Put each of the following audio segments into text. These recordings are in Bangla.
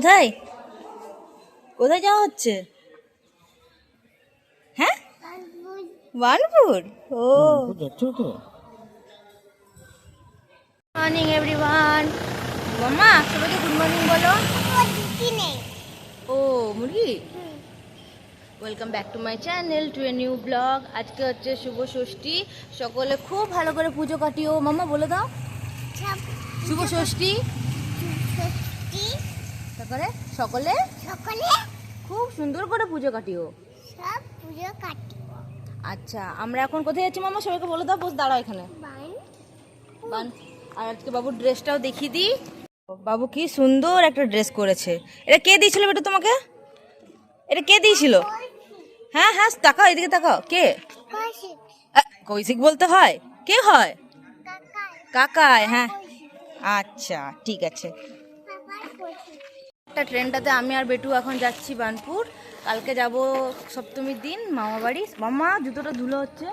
কোথায়? কোথায় যাওয়া হচ্ছে? হ্যাঁ? বানপুর ও। যাচ্ছ তো? মর্নিং এভরিওয়ান মামা সবাইকে গুড মর্নিং বলো। ও মুরগি? Welcome back to my channel to a new blog আজকে হচ্ছে শুভ ষষ্ঠী। সকলে খুব ভালো করে পুজো কাটিও। মামা বলে দাও। শুভ ষষ্ঠী। তারপরে সকলে সকলে খুব সুন্দর করে পুজো কাটিও। সব পুজো কাটি। আচ্ছা আমরা এখন কোথায় যাচ্ছি মামা? সবাইকে বলে দাও বস দাঁড়াও এখানে। বান। আর আজকে বাবুর ড্রেসটাও দেখিয়ে দিই। বাবু কি সুন্দর একটা ড্রেস করেছে। এটা কে দিয়েছিল বেটা তোমাকে? এটা কে দিয়েছিল? হ্যাঁ হ্যাঁ তাকাও এদিকে তাকাও। কে? কৌশিক। বলতে হয়? কে হয়? কাকায় হ্যাঁ। আচ্ছা ঠিক আছে। একটা ট্রেনটাতে আমি আর বেটু এখন যাচ্ছি বানপুর। কালকে যাব সপ্তমীর দিন মামা বাড়ি মামা জুতোটা ধুলো হচ্ছে।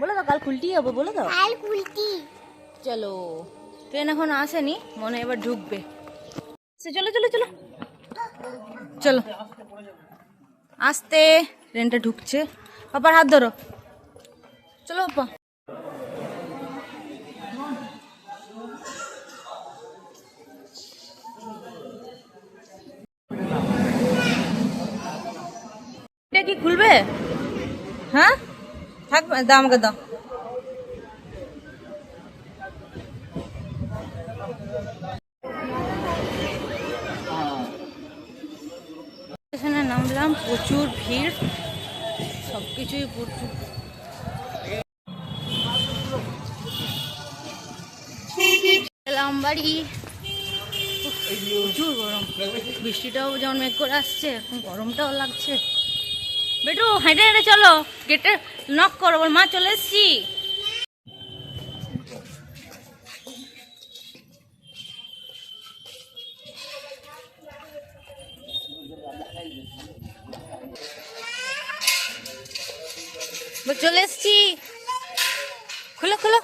বলে দাও কাল খুলতেই হবে বলে দাও। কাল কুলটি চলো। ট্রেন এখন আসেনি মনে হয় এবার ঢুকবে। সে চলো চলো চলো। চলো। আসতে ট্রেনটা ঢুকছে। পাপার হাত ধরো। চলো পাপা এটা কি খুলবে? হ্যাঁ? থাকবে দাও আমাকে, দাও। স্টেশনে নামলাম, প্রচুর ভিড় সব কিছুই প্রচুর। এলাম বাড়ি। প্রচুর গরম। বৃষ্টিটাও যেমন মেঘ করে আসছে, এখন গরমটাও লাগছে। বেটু হেঁটে হেঁটে চলো। গেটে নক করো বল মা চলে এসছি। চলে এসছি। খুলো খুলো।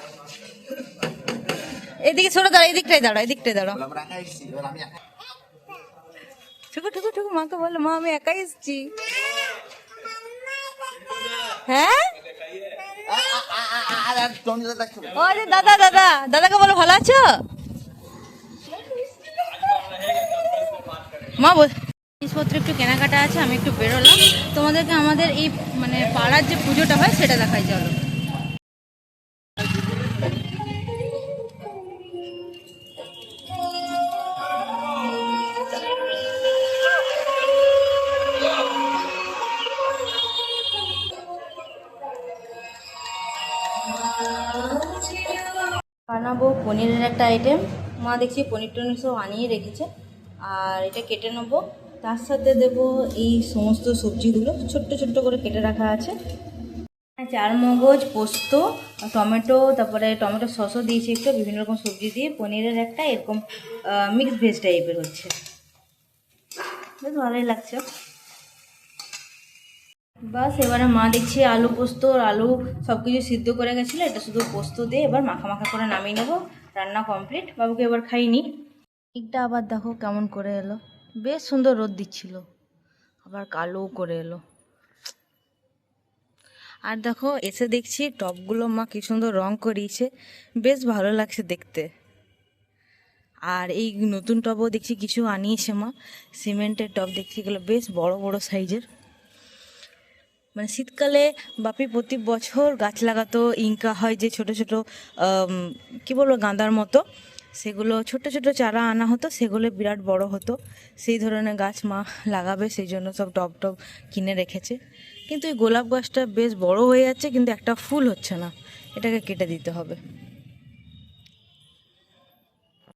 এদিকে ছোট দাঁড়া এদিকটাই দাঁড়া এদিকটাই দাঁড়া ঠুকু ঠুকু ঠুকু মাকে বলো মা আমি একাই এসছি। হ্যাঁ? ও যে দাদা দাদা, দাদাকে বলো, ভালো আছো? মা জিনিসপত্র একটু কেনাকাটা আছে, আমি একটু বেরোলাম। তোমাদেরকে আমাদের এই মানে পাড়ার যে পুজোটা হয়, সেটা দেখাই, চলো। বানাবো পনিরের একটা আইটেম মা দেখছি পনির টনির সব আনিয়ে রেখেছে, আর এটা কেটে নেব। তার সাথে দেব এই সমস্ত সবজিগুলো, ছোট্ট ছোট্ট করে কেটে রাখা আছে। চার মগজ, পোস্ত, টমেটো, তারপরে টমেটো সসও দিয়েছি একটু, বিভিন্ন রকম সবজি দিয়ে। পনিরের একটা এরকম মিক্স ভেজ টাইপের হচ্ছে। বেশ ভালোই লাগছে। বাস, এবারে মা দেখছি আলু পোস্ত আলু সব কিছু সিদ্ধ করে গেছিল। এটা শুধু পোস্ত দিয়ে এবার মাখা মাখা করে নামিয়ে নেব। রান্না কমপ্লিট বাবুকে এবার খাইনি। দিকটা আবার দেখো কেমন করে এলো। বেশ সুন্দর রোদ দিচ্ছিল। আবার কালো করে এলো। আর দেখো, এসে দেখছি টপগুলো মা কি সুন্দর রং করিয়েছে। বেশ ভালো লাগছে দেখতে। আর এই নতুন টবও দেখছি কিছু আনিয়েছে মা। সিমেন্টের টব দেখছি এগুলো বেশ বড় বড় সাইজের। মানে শীতকালে বাপি প্রতি বছর গাছ লাগাতো ইঙ্কা হয় যে ছোট ছোট কী বলব, গাঁদার মতো। সেগুলো ছোট ছোট চারা আনা হতো, সেগুলো বিরাট বড় হতো। সেই ধরনের গাছ মা লাগাবে, সেই জন্য সব টপ টপ কিনে রেখেছে। কিন্তু এই গোলাপ গাছটা বেশ বড় হয়ে যাচ্ছে, কিন্তু একটা ফুল হচ্ছে না। এটাকে কেটে দিতে হবে।